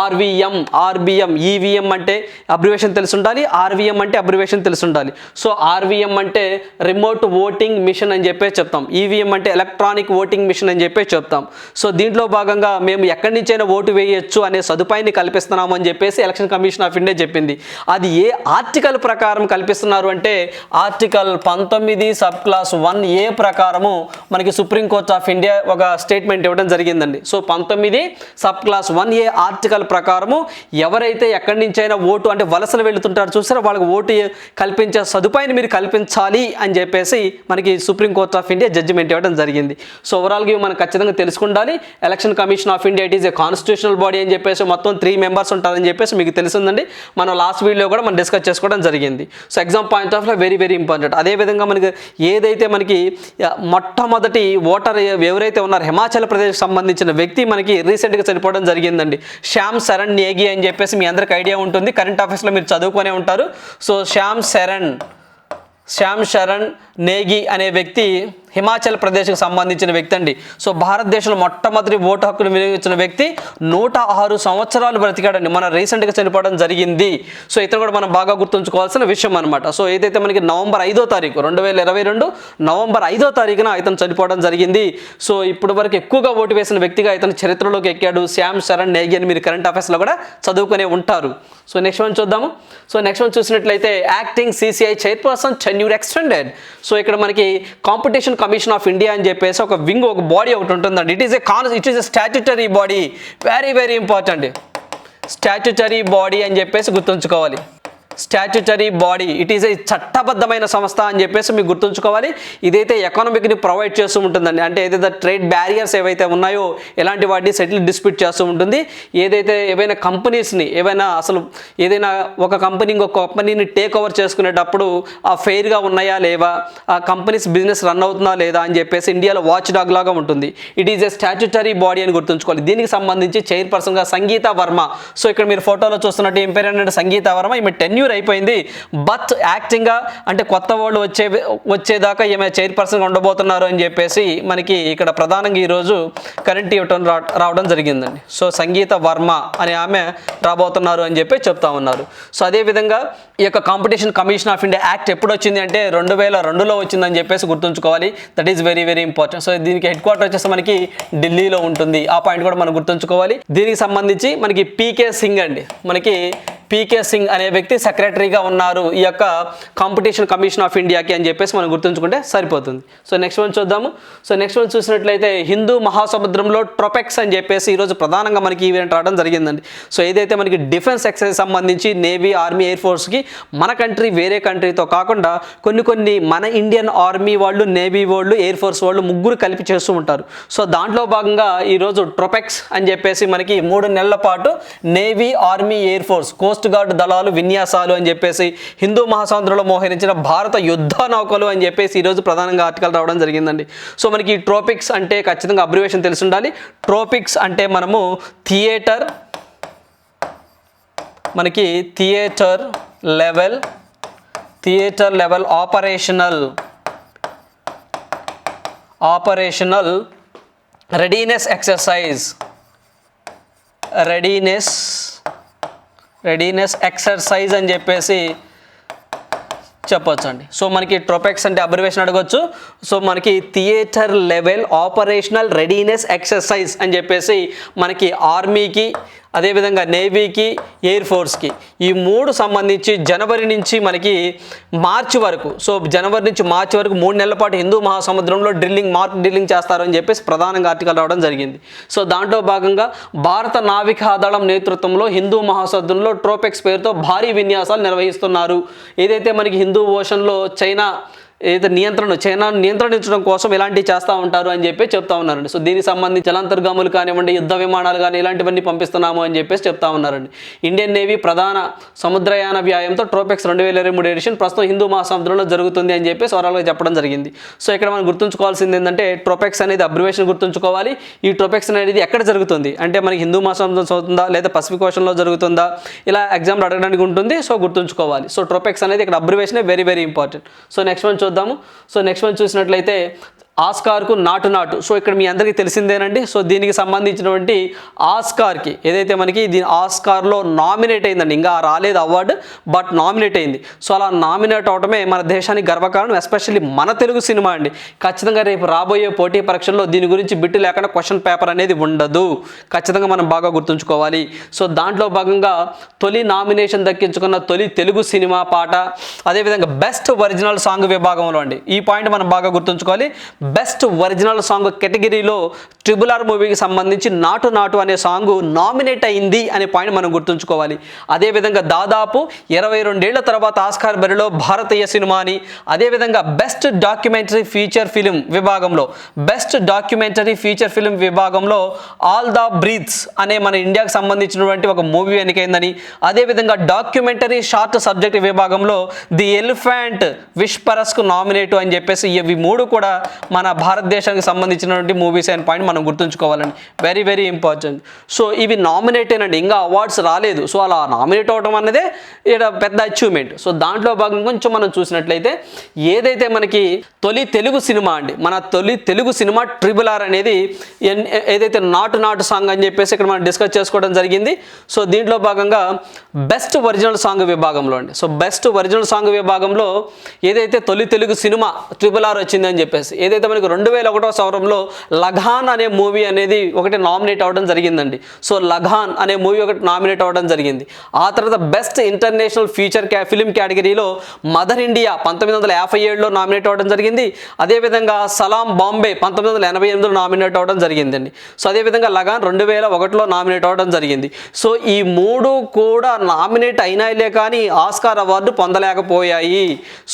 ఆర్వీఎం ఆర్బిఎం ఈవీఎం అంటే అబ్రివేషన్ అబ్రివేషన్ తెలిసి ఉండాలి ఆర్వీఎం అంటే అబ్రివేషన్ తెలిసి ఉండాలి సో ఆర్వీఎం అంటే రిమోట్ ఓటింగ్ మిషన్ అని చెప్పేసి చెప్తాం. ఈవీఎం అంటే ఎలక్ట్రానిక్ ఓటింగ్ మిషన్ అని చెప్పేసి చెప్తాం. సో దీంట్లో భాగంగా మేము ఎక్కడి నుంచైనా ఓటు వేయొచ్చు అనే సదుపాయాన్ని కల్పిస్తున్నాము అని చెప్పేసి ఎలక్షన్ కమిషన్ ఆఫ్ ఇండియా చెప్పింది. అది ఏ ఆర్టికల్ ప్రకారం కల్పిస్తున్నారు అంటే ఆర్టికల్ పంతొమ్మిది సబ్ క్లాస్ వన్ ఏ ప్రకారము మనకి సుప్రీంకోర్టు ఆఫ్ ఇండియా ఒక స్టేట్మెంట్ ఇవ్వడం జరిగిందండి. సో పంతొమ్మిది sub class one A article ప్రకారము ఎవరైతే ఎక్కడి నుంచైనా ఓటు అంటే వలసలు వెళుతుంటారు. చూసారా? వాళ్ళకి ఓటు కల్పించే సదుపాయాన్ని మీరు కల్పించాలి అని చెప్పేసి మనకి సుప్రీంకోర్టు ఆఫ్ ఇండియా జడ్జిమెంట్ ఇవ్వడం జరిగింది. సో ఓవరాల్గా మనం ఖచ్చితంగా తెలుసుకుండాలి. Election commission of India it is a constitutional body అని చెప్పేసి మొత్తం త్రీ మెంబర్స్ ఉంటారని చెప్పేసి మీకు తెలిసిందండి. మనం లాస్ట్ వీడియో కూడా మనం డిస్కస్ చేసుకోవడం జరిగింది. So exam point of very very important అదేవిధంగా మనకి ఏదైతే మనకి మొట్టమొదటి ఓటర్ ఎవరైతే ఉన్నారు హిమాచల్ ప్రదేశ్కి సంబంధించిన వ్యక్తి మనకి రీసెంట్గా చనిపోవడం జరిగిందండి. శ్యామ్ శరణ్ నేగి అని చెప్పేసి మీ అందరికి ఐడియా ఉంటుంది. కరెంట్ ఆఫీస్లో మీరు చదువుకునే ఉంటారు. సో శ్యామ్ శరణ్ శ్యామ్ శరణ్ నేగి అనే వ్యక్తి హిమాచల్ ప్రదేశ్కి సంబంధించిన వ్యక్తి అండి. సో భారతదేశంలో మొట్టమొదటి ఓటు హక్కును వినియోగించిన వ్యక్తి నూట ఆరు సంవత్సరాలు బ్రతికాడండి. మన రీసెంట్గా చనిపోవడం జరిగింది. సో ఇతను కూడా మనం బాగా గుర్తుంచుకోవాల్సిన విషయం అనమాట సో ఏదైతే మనకి నవంబర్ ఐదో తారీఖు రెండు వేల ఇరవై రెండు నవంబర్ ఐదో తారీఖున ఇతను చనిపోవడం జరిగింది. సో ఇప్పటి వరకు ఎక్కువగా ఓటు వేసిన వ్యక్తిగా ఇతను చరిత్రలోకి ఎక్కాడు. శ్యామ్ శరణ్ నేగి అని మీరు కరెంట్ అఫైర్స్లో కూడా చదువుకునే ఉంటారు. సో నెక్స్ట్ వన్ చూద్దాము. సో నెక్స్ట్ వన్ చూసినట్లయితే acting CCI chairperson tenure extended. So ఇక్కడ మనకి కాంపిటీషన్ కమిషన్ ఆఫ్ ఇండియా అని చెప్పేసి ఒక వింగ్ ఒక బాడీ ఒకటి ఉంటుందండి. It is a con it is a statutory body very very important statutory body అని చెప్పేసి గుర్తుంచుకోవాలి. Statutory body it is a చట్టబద్ధమైన సంస్థ అని చెప్పేసి మీకు గుర్తుంచుకోవాలి. ఇదైతే ఎకనామిక్ని ప్రొవైడ్ చేస్తూ ఉంటుందండి. అంటే ఏదైతే ట్రేడ్ బ్యారియర్స్ ఏవైతే ఉన్నాయో ఎలాంటి వాటిని సెటిల్ డిస్ప్యూట్ చేస్తూ ఉంటుంది. ఏదైతే ఏవైనా కంపెనీస్ని ఏవైనా అసలు ఏదైనా ఒక కంపెనీ ఇంకొక కంపెనీని టేక్ ఓవర్ చేసుకునేటప్పుడు ఆ ఫెయిర్గా ఉన్నాయా లేవా? ఆ కంపెనీస్ బిజినెస్ రన్ అవుతుందా లేదా అని చెప్పేసి ఇండియాలో వాచ్ డాగ్ లాగా ఉంటుంది. It is a statutory body అని గుర్తుంచుకోవాలి. దీనికి సంబంధించి చైర్పర్సన్గా సంగీత వర్మ. సో ఇక్కడ మీరు ఫోటోలో చూస్తున్నట్టు ఏం పేరు అంటే సంగీత వర్మ. ఈమె టెన్యూర్ అయిపోయింది. బట్ యాక్టింగ్గా అంటే కొత్త వాళ్ళు వచ్చే వచ్చేదాకా ఈమె చైర్పర్సన్గా ఉండబోతున్నారు అని చెప్పేసి మనకి ఇక్కడ ప్రధానంగా ఈరోజు కరెంట్ ఇవ్వటం రావడం జరిగిందండి. సో సంగీత వర్మ అనే ఆమె రాబోతున్నారు అని చెప్పి చెప్తా ఉన్నారు. సో అదేవిధంగా ఈ యొక్క competition commission of India act ఎప్పుడు వచ్చింది అంటే రెండు వేల రెండులో వచ్చిందని చెప్పేసి గుర్తుంచుకోవాలి. That is very very important so దీనికి హెడ్ క్వార్టర్ వచ్చేసి మనకి ఢిల్లీలో ఉంటుంది. ఆ పాయింట్ కూడా మనం గుర్తుంచుకోవాలి. దీనికి సంబంధించి మనకి పీకే సింగ్ అండి. మనకి పీకే సింగ్ అనే వ్యక్తి సెక్రటరీగా ఉన్నారు ఈ యొక్క కాంపిటీషన్ కమిషన్ ఆఫ్ ఇండియాకి అని చెప్పేసి మనం గుర్తుంచుకుంటే సరిపోతుంది. సో నెక్స్ట్ వన్ చూద్దాము. సో నెక్స్ట్ వన్ చూసినట్లయితే హిందూ మహాసముద్రంలో ట్రొపెక్స్ అని చెప్పేసి ఈరోజు ప్రధానంగా మనకి ఈవెంట్ రావడం జరిగిందండి. సో ఏదైతే మనకి డిఫెన్స్ ఎక్సైజ్ సంబంధించి నేవీ ఆర్మీ ఎయిర్ ఫోర్స్కి మన కంట్రీ వేరే కంట్రీతో కాకుండా కొన్ని కొన్ని మన ఇండియన్ ఆర్మీ వాళ్ళు నేవీ వాళ్ళు ఎయిర్ ఫోర్స్ వాళ్ళు ముగ్గురు కలిపి చేస్తూ ఉంటారు. సో దాంట్లో భాగంగా ఈరోజు ట్రొపెక్స్ అని చెప్పేసి మనకి మూడు నెలల పాటు navy army air force coast guard దళాలు విన్యాసాలు అని చెప్పేసి హిందూ మహాసముద్రంలో మోహరించిన భారత యుద్ధ నౌకలు అని చెప్పేసి ఈరోజు ప్రధానంగా ఆర్టికల్ రావడం జరిగిందండి. సో మనకి ట్రోపిక్స్ అంటే ఖచ్చితంగా అబ్రివేషన్ తెలిసి ఉండాలి ట్రోపిక్స్ అంటే మనము థియేటర్ మనకి theatre level theatre level operational operational readiness exercise readiness readiness exercise అని చెప్పేసి చెప్పొచ్చు అండి సో మనకి ట్రోపెక్స్ అంటే అబ్రివేషన్ అడగొచ్చు. సో మనకి theatre level operational readiness exercise అని చెప్పేసి మనకి ఆర్మీకి అదేవిధంగా నేవీకి ఎయిర్ ఫోర్స్కి. ఈ మూడు సంబంధించి జనవరి నుంచి మనకి మార్చి వరకు సో జనవరి నుంచి మార్చి వరకు మూడు నెలల పాటు హిందూ మహాసముద్రంలో డ్రిల్లింగ్ మార్క్ డ్రిల్లింగ్ చేస్తారని చెప్పేసి ప్రధానంగా ఆర్టికల్ రావడం జరిగింది. సో దాంట్లో భాగంగా భారత నావికాదళం నేతృత్వంలో హిందూ మహాసముద్రంలో ట్రోపెక్స్ పేరుతో భారీ విన్యాసాలు నిర్వహిస్తున్నారు. ఏదైతే మనకి హిందూ ఓషన్లో చైనా ఏదైతే నియంత్రణ చైనా నియంత్రణించడం కోసం ఇలాంటివి చేస్తూ ఉంటారు అని చెప్పి చెప్తా ఉన్నారండి. సో దీనికి సంబంధించి జలాంతర్గాములు కానివ్వండి యుద్ధ విమానాలు కానీ ఇలాంటివన్నీ పంపిస్తున్నాము అని చెప్పేసి చెప్తా ఉన్నారండి. ఇండియన్ నేవీ ప్రధాన సముద్రయాన వ్యాయంతో ట్రోపెక్స్ రెండు వేల ఇరవై మూడు ఎడిషన్ ప్రస్తుతం హిందూ మహాసముద్రంలో జరుగుతుంది అని చెప్పి స్వరాలుగా చెప్పడం జరిగింది. సో ఇక్కడ మనం గుర్తుంచుకోవాల్సింది ఏంటంటే ట్రోపెక్స్ అనేది అబ్రివేషన్ గుర్తుంచుకోవాలి. ఈ ట్రోపెక్స్ అనేది ఎక్కడ జరుగుతుంది? అంటే మనకి హిందూ మహాసముద్రం అవుతుందా లేదా పసిఫిక్ ఓషన్లో జరుగుతుందా? ఇలా ఎగ్జామ్లు అడగడానికి ఉంటుంది. సో గుర్తుంచుకోవాలి. సో ట్రోపెక్స్ అనేది ఇక్కడ abbreviation very very important. So next మనం చూద్దాము. సో నెక్స్ట్ వన్ చూసినట్లయితే ఆస్కార్కు నాటు నాటు. సో ఇక్కడ మీ అందరికీ తెలిసిందేనండి. సో దీనికి సంబంధించినటువంటి ఆస్కార్కి ఏదైతే మనకి దీని ఆస్కార్లో నామినేట్ అయిందండి ఇంకా రాలేదు అవార్డు బట్ నామినేట్ అయింది. సో అలా నామినేట్ అవడమే మన దేశానికి గర్వకారణం ఎస్పెషల్లీ మన తెలుగు సినిమా అండి. ఖచ్చితంగా రేపు రాబోయే పోటీ పరీక్షల్లో దీని గురించి బిట్టు లేకుండా క్వశ్చన్ పేపర్ అనేది ఉండదు. ఖచ్చితంగా మనం బాగా గుర్తుంచుకోవాలి. సో దాంట్లో భాగంగా తొలి నామినేషన్ దక్కించుకున్న తొలి తెలుగు సినిమా పాట అదేవిధంగా బెస్ట్ ఒరిజినల్ సాంగ్ విభాగంలో అండి. ఈ పాయింట్ మనం బాగా గుర్తుంచుకోవాలి. బెస్ట్ ఒరిజినల్ సాంగ్ కేటగిరీలో ట్రిబుల్ ఆర్ మూవీకి సంబంధించి నాటు నాటు అనే సాంగ్ నామినేట్ అయింది అనే పాయింట్ మనం గుర్తుంచుకోవాలి. అదేవిధంగా దాదాపు ఇరవై రెండేళ్ళ తర్వాత ఆస్కార్ బరిలో భారతీయ సినిమా అని అదేవిధంగా బెస్ట్ డాక్యుమెంటరీ ఫీచర్ ఫిలిం విభాగంలో బెస్ట్ డాక్యుమెంటరీ ఫీచర్ ఫిలిం విభాగంలో ఆల్ ద బ్రీత్స్ అనే మన ఇండియాకు సంబంధించినటువంటి ఒక మూవీ ఎన్నికైందని అదేవిధంగా డాక్యుమెంటరీ షార్ట్ సబ్జెక్ట్ విభాగంలో ది ఎలిఫెంట్ విష్పరస్కు నామినేట్ అని చెప్పేసి ఇవి మూడు కూడా మన భారతదేశానికి సంబంధించినటువంటి మూవీస్ అనే పాయింట్ మనం గుర్తుంచుకోవాలండి వెరీ వెరీ ఇంపార్టెంట్ సో ఇవి నామినేట్ అయినండి ఇంకా అవార్డ్స్ రాలేదు. సో అలా నామినేట్ అవ్వడం అన్నదే ఇక్కడ పెద్ద అచీవ్మెంట్ సో దాంట్లో భాగంగా కొంచెం మనం చూసినట్లయితే ఏదైతే మనకి తొలి తెలుగు సినిమా అండి మన తొలి తెలుగు సినిమా ట్రిబుల్ ఆర్ అనేది ఎన్- ఏదైతే నాటు నాటు సాంగ్ అని చెప్పేసి ఇక్కడ మనం డిస్కస్ చేసుకోవడం జరిగింది. సో దీంట్లో భాగంగా బెస్ట్ ఒరిజినల్ సాంగ్ విభాగంలో అండి. సో బెస్ట్ ఒరిజినల్ సాంగ్ విభాగంలో ఏదైతే తొలి తెలుగు సినిమా ట్రిపుల్ ఆర్ వచ్చింది అని చెప్పేసి ఏదైతే మనకి రెండు వేల ఒకటో సంవత్సరంలో లఘాన్ అనే మూవీ అనేది ఒకటి నామినేట్ అవ్వడం జరిగిందండి. సో లఘాన్ అనే మూవీ ఒకటి నామినేట్ అవ్వడం జరిగింది. ఆ తర్వాత బెస్ట్ ఇంటర్నేషనల్ ఫీచర్ క్యా ఫిలిం కేటగిరీలో మదర్ ఇండియా పంతొమ్మిది వందల యాభై ఏడులో నామినేట్ అవ్వడం జరిగింది. అదేవిధంగా సలాం బాంబే పంతొమ్మిది వందల ఎనభై ఎనిమిదిలో నామినేట్ అవ్వడం జరిగిందండి. సో అదేవిధంగా లగాన్ రెండు వేల ఒకటిలో నామినేట్ అవ్వడం జరిగింది. సో ఈ మూడు కూడా నామినేట్ అయినాయిలే కానీ ఆస్కార్ అవార్డు పొందలేకపోయాయి.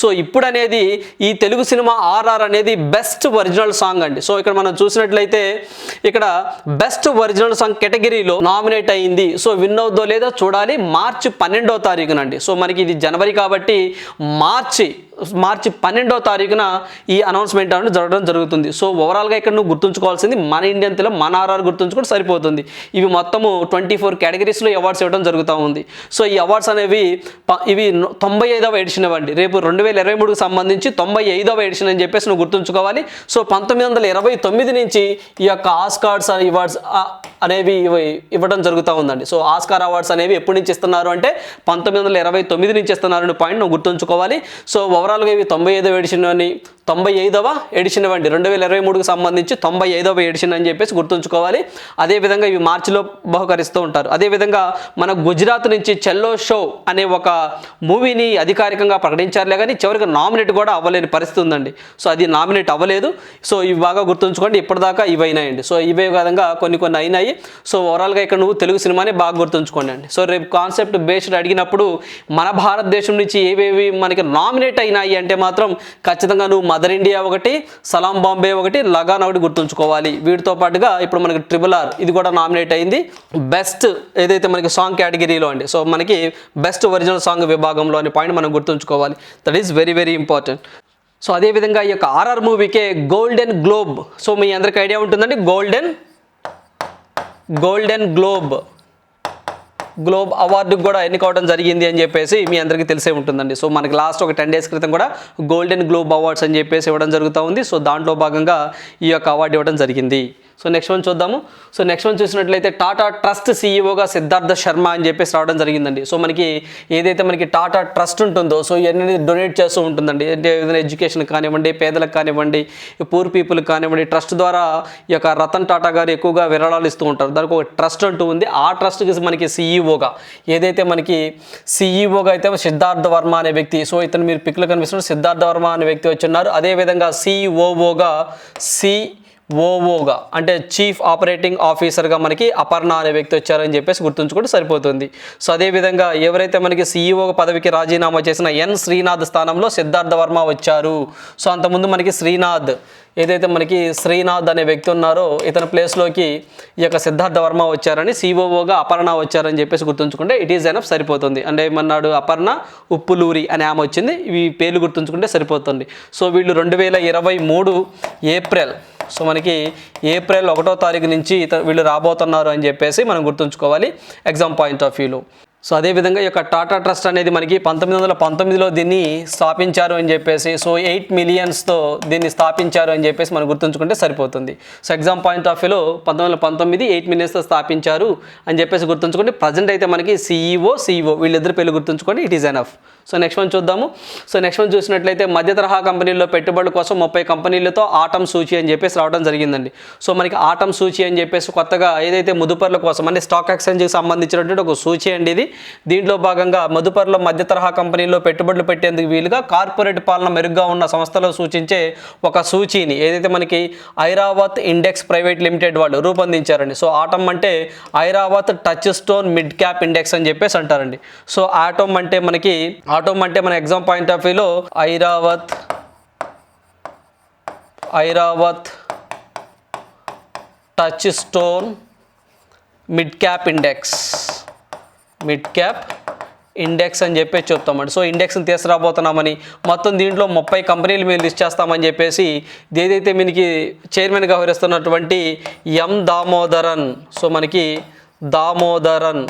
సో ఇప్పుడు అనేది ఈ తెలుగు సినిమా ఆర్ఆర్ అనేది బెస్ట్ బెస్ట్ ఒరిజినల్ సాంగ్ అండి. సో ఇక్కడ మనం చూసినట్లయితే ఇక్కడ బెస్ట్ ఒరిజినల్ సాంగ్ కేటగిరీలో నామినేట్ అయింది. సో విన్ అవుద్దో లేదో చూడాలి. మార్చి పన్నెండో తారీఖునండి. సో మనకి ఇది జనవరి కాబట్టి మార్చి మార్చి పన్నెండో తారీఖున ఈ అనౌన్స్మెంట్ అనేది జరగడం జరుగుతుంది. సో ఓవరాల్గా ఇక్కడ నువ్వు గుర్తుంచుకోవాల్సింది మన ఇండియన్ తెలో మన ఆర్ఆర్ గుర్తుంచుకుంటే సరిపోతుంది. ఇవి మొత్తము ట్వంటీ ఫోర్ కేటగిరీస్లో అవార్డ్స్ ఇవ్వడం జరుగుతూ ఉంది. సో ఈ అవార్డ్స్ అనేవి ప- ఇవి తొంభై ఐదవ ఎడిషన్ ఇవ్వండి. రేపు రెండు వేల ఇరవై మూడుకి సంబంధించి తొంభై ఐదవ ఎడిషన్ అని చెప్పేసి నువ్వు గుర్తుంచుకోవాలి. సో పంతొమ్మిది వందల ఇరవై తొమ్మిది నుంచి ఈ యొక్క ఆస్కార్డ్స్ అవార్డ్స్ అనేవి ఇవ్వడం జరుగుతూ ఉందండి. సో ఆస్కార్ అవార్డ్స్ అనేవి ఎప్పటి నుంచి ఇస్తున్నారు అంటే పంతొమ్మిది వందల ఇరవై తొమ్మిది నుంచి ఇస్తున్నారు అనే పాయింట్ నువ్వు గుర్తుంచుకోవాలి. సో ఓవరాల్గా ఇవి తొంభై ఐదవ ఎడిషన్ అని తొంభై ఐదవ ఎడిషన్ ఇవ్వండి రెండు వేల ఇరవై మూడుకు సంబంధించి తొంభై ఐదవ ఎడిషన్ అని చెప్పేసి గుర్తుంచుకోవాలి. అదేవిధంగా ఇవి మార్చిలో బహుకరిస్తూ ఉంటారు. అదేవిధంగా మన గుజరాత్ నుంచి చెల్లో షో అనే ఒక మూవీని అధికారికంగా ప్రకటించారులే కానీ చివరికి నామినేట్ కూడా అవ్వలేని పరిస్థితి ఉందండి. సో అది నామినేట్ అవ్వలేదు లేదు. సో ఇవి బాగా గుర్తుంచుకోండి. ఇప్పటిదాకా ఇవి అయినాయండి సో ఇవే విధంగా కొన్ని కొన్ని అయినాయి. సో ఓవరాల్గా ఇక్కడ నువ్వు తెలుగు సినిమాని బాగా గుర్తుంచుకోండి అండి. సో రేపు కాన్సెప్ట్ బేస్డ్ అడిగినప్పుడు మన భారతదేశం నుంచి ఏవేవి మనకి నామినేట్ అయినాయి అంటే మాత్రం ఖచ్చితంగా నువ్వు మదర్ ఇండియా ఒకటి సలాం బాంబే ఒకటి లగాన్ ఒకటి గుర్తుంచుకోవాలి. వీటితో పాటుగా ఇప్పుడు మనకి ట్రిపుల్ ఆర్ ఇది కూడా నామినేట్ అయింది. బెస్ట్ ఏదైతే మనకి సాంగ్ కేటగిరీలో అండి. సో మనకి బెస్ట్ ఒరిజినల్ సాంగ్ విభాగంలో అనే పాయింట్ మనం గుర్తుంచుకోవాలి. That is very very important so అదేవిధంగా ఈ యొక్క ఆర్ఆర్ మూవీకే గోల్డెన్ గ్లోబ్ సో మీ అందరికి ఐడియా ఉంటుందండి? గోల్డెన్ గోల్డెన్ గ్లోబ్ గ్లోబ్ అవార్డుకు కూడా ఎన్నుకోవడం జరిగింది అని చెప్పేసి మీ అందరికీ తెలిసే ఉంటుందండి. సో మనకి లాస్ట్ ఒక టెన్ డేస్ క్రితం కూడా గోల్డెన్ గ్లోబ్ అవార్డ్స్ అని చెప్పేసి ఇవ్వడం జరుగుతూ ఉంది. సో దాంట్లో భాగంగా ఈ యొక్క అవార్డు ఇవ్వడం జరిగింది. సో నెక్స్ట్ వన్ చూద్దాము. సో నెక్స్ట్ వన్ చూసినట్లయితే టాటా ట్రస్ట్ సీఈఓగా సిద్ధార్థ శర్మ అని చెప్పేసి రావడం జరిగిందండి. సో మనకి ఏదైతే మనకి టాటా ట్రస్ట్ ఉంటుందో సో ఇవన్నీ డొనేట్ చేస్తూ ఉంటుందండి. అంటే ఏదైనా ఎడ్యుకేషన్ కానివ్వండి పేదలకు కానివ్వండి పూర్ పీపుల్ కానివ్వండి ట్రస్ట్ ద్వారా ఈ యొక్క రతన్ టాటా గారు ఎక్కువగా విరాళాలు ఇస్తూ ఉంటారు. దానికి ఒక ట్రస్ట్ అంటూ ఉంది. ఆ ట్రస్ట్కి మనకి సీఈఓగా ఏదైతే మనకి సీఈఓగా అయితే సిద్ధార్థ వర్మ అనే వ్యక్తి సో ఇతను మీరు పిక్లో కనిపిస్తున్నారు. సిద్ధార్థ వర్మ అనే వ్యక్తి వచ్చి ఉన్నారు. అదేవిధంగా సిఓఓగా సి ఓఓగా అంటే చీఫ్ ఆపరేటింగ్ ఆఫీసర్గా మనకి అపర్ణ అనే వ్యక్తి వచ్చారని చెప్పేసి గుర్తుంచుకుంటే సరిపోతుంది. సో అదేవిధంగా ఎవరైతే మనకి సీఈఓ పదవికి రాజీనామా చేసిన ఎన్. శ్రీనాథ్ స్థానంలో సిద్ధార్థ వర్మ వచ్చారు. సో అంతకుముందు మనకి శ్రీనాథ్ ఏదైతే మనకి శ్రీనాథ్ అనే వ్యక్తి ఉన్నారో ఇతని ప్లేస్లోకి ఈ యొక్క సిద్ధార్థ వర్మ వచ్చారని సిఓఓగా అపర్ణ వచ్చారని చెప్పేసి గుర్తుంచుకుంటే ఇట్ ఈజ్ ఎనఫ్ సరిపోతుంది. అంటే ఏమన్నాడు? అపర్ణ ఉప్పులూరి అనే ఆమె వచ్చింది. ఇవి పేర్లు గుర్తుంచుకుంటే సరిపోతుంది. సో వీళ్ళు రెండు వేల ఇరవై మూడు ఏప్రిల్ సో మనకి ఏప్రిల్ ఒకటో తారీఖు నుంచి వీళ్ళు రాబోతున్నారు అని చెప్పేసి మనం గుర్తుంచుకోవాలి ఎగ్జామ్ పాయింట్ ఆఫ్ వ్యూలో. సో అదేవిధంగా ఈ యొక్క టాటా ట్రస్ట్ అనేది మనకి పంతొమ్మిది వందల పంతొమ్మిదిలో దీన్ని స్థాపించారు అని చెప్పేసి సో ఎయిట్ మిలియన్స్తో దీన్ని స్థాపించారు అని చెప్పేసి మనం గుర్తుంచుకుంటే సరిపోతుంది. సో ఎగ్జామ్ పాయింట్ ఆఫ్ వ్యూలో పంతొమ్మిది వందల పంతొమ్మిది ఎయిట్ మిలియన్స్తో స్థాపించారు అని చెప్పేసి గుర్తుంచుకుంటే ప్రజెంట్ అయితే మనకి సీఈఓ సీఈఓ వీళ్ళిద్దరు పేర్లు గుర్తుంచుకోండి it is enough so next one చూద్దాము. సో నెక్స్ట్ వన్ చూసినట్లయితే మధ్య తరహా కంపెనీల్లో పెట్టుబడుల కోసం ముప్పై కంపెనీలతో ఆటం సూచి అని చెప్పేసి రావడం జరిగిందండి. సో మనకి ఆటం సూచి అని చెప్పేసి కొత్తగా ఏదైతే మదుపర్ల కోసం అంటే స్టాక్ ఎక్స్చేంజ్కి సంబంధించినటువంటి ఒక సూచి అండి ఇది. దీంట్లో భాగంగా మదుపర్ల మధ్య తరహా కంపెనీల్లో పెట్టుబడులు పెట్టేందుకు వీలుగా కార్పొరేట్ పాలన మెరుగ్గా ఉన్న సంస్థలు సూచించే ఒక సూచీని ఏదైతే మనకి ఐరావత్ ఇండెక్స్ ప్రైవేట్ లిమిటెడ్ వాళ్ళు రూపొందించారండి. సో ఆటం అంటే Airawat touch stone mid cap index అని చెప్పేసి అంటారండి. సో ఆటం అంటే మనకి ఆటోమ్ అంటే మన ఎగ్జామ్ పాయింట్ ఆఫ్ వ్యూలో Airawat Airawat touch stone mid cap index. Mid cap index అని చెప్పేసి చెప్తామండి సో ఇండెక్స్ని తీసుకురాబోతున్నామని మొత్తం దీంట్లో ముప్పై కంపెనీలు మేము లిస్ట్ చేస్తామని చెప్పేసి ఏదైతే మనకి చైర్మన్గా వ్యవహరిస్తున్నటువంటి ఎం దామోదరన్. సో మనకి దామోదరన్.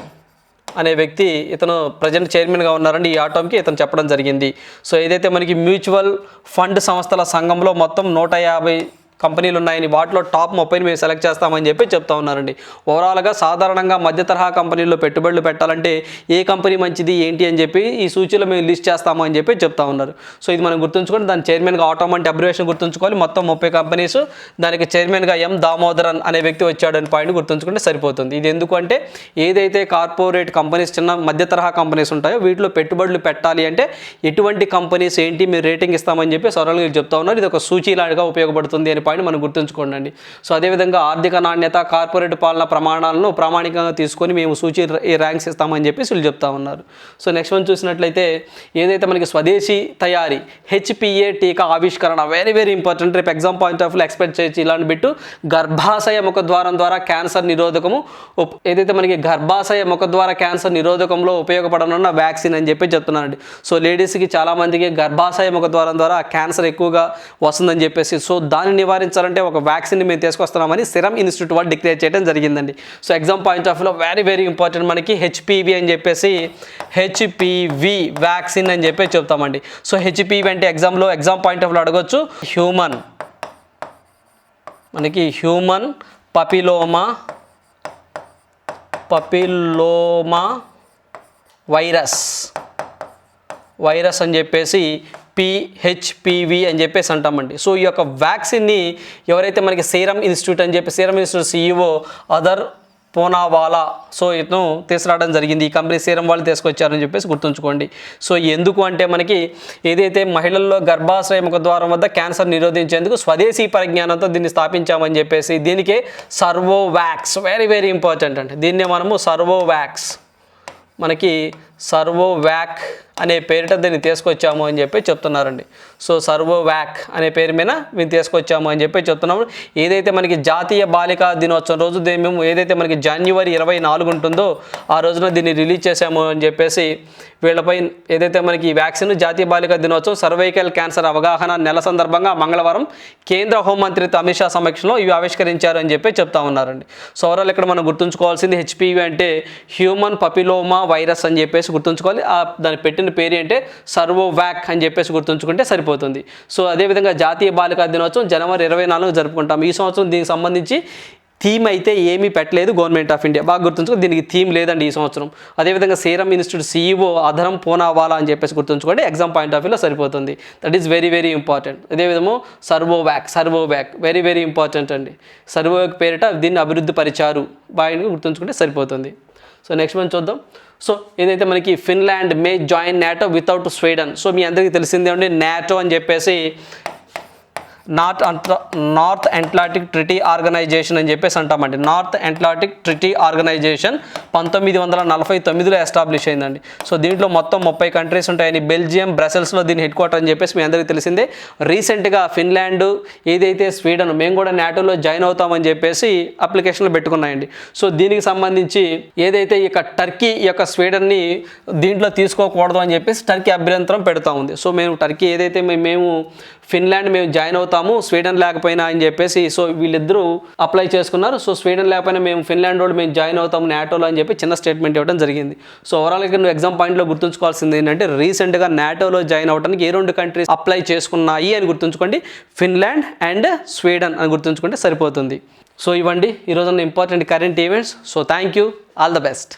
అనే వ్యక్తి ఇతను ప్రజెంట్ చైర్మన్గా ఉన్నారండి ఈ ఆటోమ్కి ఇతను చెప్పడం జరిగింది. సో ఏదైతే మనకి మ్యూచువల్ ఫండ్ సంస్థల సంఘంలో మొత్తం నూట యాభై కంపెనీలు ఉన్నాయని వాటిలో టాప్ ముప్పైని మేము సెలెక్ట్ చేస్తామని చెప్పి చెప్తా ఉన్నారండి. ఓవరాల్గా సాధారణంగా మధ్య తరహా కంపెనీల్లో పెట్టుబడులు పెట్టాలంటే ఏ కంపెనీ మంచిది ఏంటి అని చెప్పి ఈ సూచీలో మేము లిస్ట్ చేస్తాము అని చెప్పి చెప్తా ఉన్నారు. సో ఇది మనం గుర్తుంచుకొని దాని చైర్మన్గా ఆటోమ్ అబ్రివేషన్ గుర్తుంచుకోవాలి. మొత్తం ముప్పై కంపెనీస్ దానికి చైర్మన్గా ఎం దామోదరన్ అనే వ్యక్తి వచ్చాడని పాయింట్ గుర్తుంచుకుంటే సరిపోతుంది. ఇది ఎందుకంటే ఏదైతే కార్పొరేట్ కంపెనీస్ చిన్న మధ్య తరహా కంపెనీస్ ఉంటాయో వీటిలో పెట్టుబడులు పెట్టాలి అంటే ఎటువంటి కంపెనీస్ ఏంటి మీరు రేటింగ్ ఇస్తామని చెప్పి సరళంగా చెప్తా ఉన్నారు. ఇది ఒక సూచీలాగా ఉపయోగపడుతుంది అని పాయింట్ మనం గుర్తుంచుకోండి సో అదేవిధంగా ఆర్థిక నాణ్యత కార్పొరేట్ పాలన ప్రమాణాలను ప్రామాణికంగా తీసుకొని మేము సూచి ఈ ర్యాంక్స్ ఇస్తామని చెప్పి వీళ్ళు చెప్తా ఉన్నారు. సో నెక్స్ట్ వన్ చూసినట్లయితే ఏదైతే మనకి స్వదేశీ తయారీ హెచ్పిఏ టీకా ఆవిష్కరణ వెరీ వెరీ ఇంపార్టెంట్ రేపు exam point of view expect చేయొచ్చు ఇలాంటి బిట్టు గర్భాశయ ముఖద్వారం ద్వారా క్యాన్సర్ నిరోధకము ఏదైతే మనకి గర్భాశయ ముఖద్వార క్యాన్సర్ నిరోధకంలో ఉపయోగపడనున్న వ్యాక్సిన్ అని చెప్పి చెప్తున్నానండి సో లేడీస్కి చాలామందికి గర్భాశయ ముఖద్వారం ద్వారా క్యాన్సర్ ఎక్కువగా వస్తుందని చెప్పేసి సో దాన్ని నివారించాలంటే ఒక వ్యాక్సిన్ మేము తీసుకొస్తున్నామని సిరం ఇన్స్టిట్యూట్ వాళ్ళు డిక్లేర్ చేయడం జరిగిందండి. సో ఎగ్జామ్ పాయింట్ ఆఫ్ వ్యూలో వెరీ వెరీ ఇంపార్టెంట్ మనకి హెచ్పివి అని చెప్పేసి హెచ్పివి వ్యాక్సిన్ అని చెప్పి చెప్తామండి. సో హెచ్పివి అంటే ఎగ్జామ్లో ఎగ్జామ్ పాయింట్ ఆఫ్ వ్యూలో అడగొచ్చు. హ్యూమన్. మనకి human papilloma papilloma virus. Virus అని చెప్పేసి పిహెచ్పివి అని చెప్పేసి అంటామండి. సో ఈ యొక్క వ్యాక్సిన్ని ఎవరైతే మనకి సీరం ఇన్స్టిట్యూట్ అని చెప్పి serum institute CEO Adar Poonawalla so ఇతను తీసుకురావడం జరిగింది. ఈ కంపెనీ సీరం వాళ్ళు తీసుకొచ్చారని చెప్పేసి గుర్తుంచుకోండి. సో ఎందుకు అంటే మనకి ఏదైతే మహిళల్లో గర్భాశయ ముఖద్వారం వద్ద క్యాన్సర్ నిరోధించేందుకు స్వదేశీ పరిజ్ఞానంతో దీన్ని స్థాపించామని చెప్పేసి దీనికే Cervavac very very important అంటే దీన్నే మనము సర్వో వ్యాక్స్ మనకి సర్వో వ్యాక్ అనే పేరిట దీన్ని తీసుకొచ్చాము అని చెప్పి చెప్తున్నారండి. సో సర్వో వ్యాక్ అనే పేరు మీద మేము తీసుకొచ్చాము అని చెప్పి చెప్తున్నాము. ఏదైతే మనకి జాతీయ బాలికా దినోత్సవం రోజు దీన్ని మేము ఏదైతే మనకి జనవరి ఇరవై నాలుగు ఉంటుందో ఆ రోజున దీన్ని రిలీజ్ చేశాము అని చెప్పేసి వీళ్ళపై ఏదైతే మనకి ఈ వ్యాక్సిన్ జాతీయ బాలికా దినోత్సవం సర్వైకల్ క్యాన్సర్ అవగాహన నెల సందర్భంగా మంగళవారం కేంద్ర హోంమంత్రిత్వ అమిత్ షా సమక్షంలో ఇవి ఆవిష్కరించారు అని చెప్పి చెప్తా ఉన్నారండి. సో ఓవరాల్ ఇక్కడ మనం గుర్తుంచుకోవాల్సింది హెచ్పివి అంటే హ్యూమన్ పపిలోమా వైరస్ అని చెప్పేసి గుర్తుంచుకోవాలి. ఆ దాని పెట్టిన పేరు అంటే సర్వోవాక్ అని చెప్పేసి గుర్తుంచుకుంటే సరిపోతుంది. సో అదేవిధంగా జాతీయ బాలికా దినోత్సవం జనవరి ఇరవై నాలుగు జరుపుకుంటాం. ఈ సంవత్సరం దీనికి సంబంధించి థీమ్ అయితే ఏమీ పెట్టలేదు గవర్నమెంట్ ఆఫ్ ఇండియా. బాగా గుర్తుంచుకో దీనికి థీమ్ లేదండి ఈ సంవత్సరం. అదేవిధంగా serum institute CEO Adar Poonawalla అని చెప్పేసి గుర్తుంచుకోండి. ఎగ్జామ్ పాయింట్ ఆఫ్ వ్యూలో సరిపోతుంది. That is very very important అదేవిధము Cervavac Cervavac very very important అండి. సర్వో పేరిట దీన్ని అభివృద్ధి పరిచారు. బాగా గుర్తుంచుకుంటే సరిపోతుంది. సో నెక్స్ట్ మనం చూద్దాం. సో ఏదైతే మనకి Finland may join NATO without Sweden so మీ అందరికీ తెలిసిందే అండి నాటో అని చెప్పేసి north north Atlantic treaty organization అని చెప్పేసి అంటామండి. నార్త్ అట్లాంటిక్ ట్రిటీ ఆర్గనైజేషన్ పంతొమ్మిది వందల నలభై తొమ్మిదిలో ఎస్టాబ్లిష్ అయిందండి. సో దీంట్లో మొత్తం ముప్పై కంట్రీస్ ఉంటాయని బెల్జియం బ్రసెల్స్లో దీని హెడ్ క్వార్టర్ అని చెప్పేసి మీ అందరికీ తెలిసిందే. రీసెంట్గా ఫిన్లాండ్ ఏదైతే స్వీడన్ మేము కూడా నాటోలో జాయిన్ అవుతామని చెప్పేసి అప్లికేషన్లు పెట్టుకున్నాయండి. సో దీనికి సంబంధించి ఏదైతే ఈ టర్కీ యొక్క స్వీడన్ని దీంట్లో తీసుకోకూడదు అని చెప్పేసి టర్కీ అభ్యంతరం పెడతా ఉంది. సో మేము టర్కీ ఏదైతే మేము ఫిన్లాండ్ మేము జాయిన్ అవుతాము స్వీడన్ లేకపోయినా అని చెప్పేసి సో వీళ్ళిద్దరూ అప్లై చేసుకున్నారు. సో స్వీడన్ లేకపోయినా మేము ఫిన్లాండ్ వాళ్ళు మేము జాయిన్ అవుతాము నాటోలో అని చెప్పి చిన్న స్టేట్మెంట్ ఇవ్వడం జరిగింది. సో ఓవరాల్గా నువ్వు ఎగ్జామ్ పాయింట్లో గుర్తుంచుకోవాల్సింది ఏంటంటే రీసెంట్గా నాటోలో జాయిన్ అవడానికి ఏ రెండు కంట్రీస్ అప్లై చేసుకున్నాయి అని గుర్తుంచుకోండి. ఫిన్లాండ్ అండ్ స్వీడన్ అని గుర్తుంచుకుంటే సరిపోతుంది. సో ఇవ్వండి ఈరోజు important current events so thank you all the best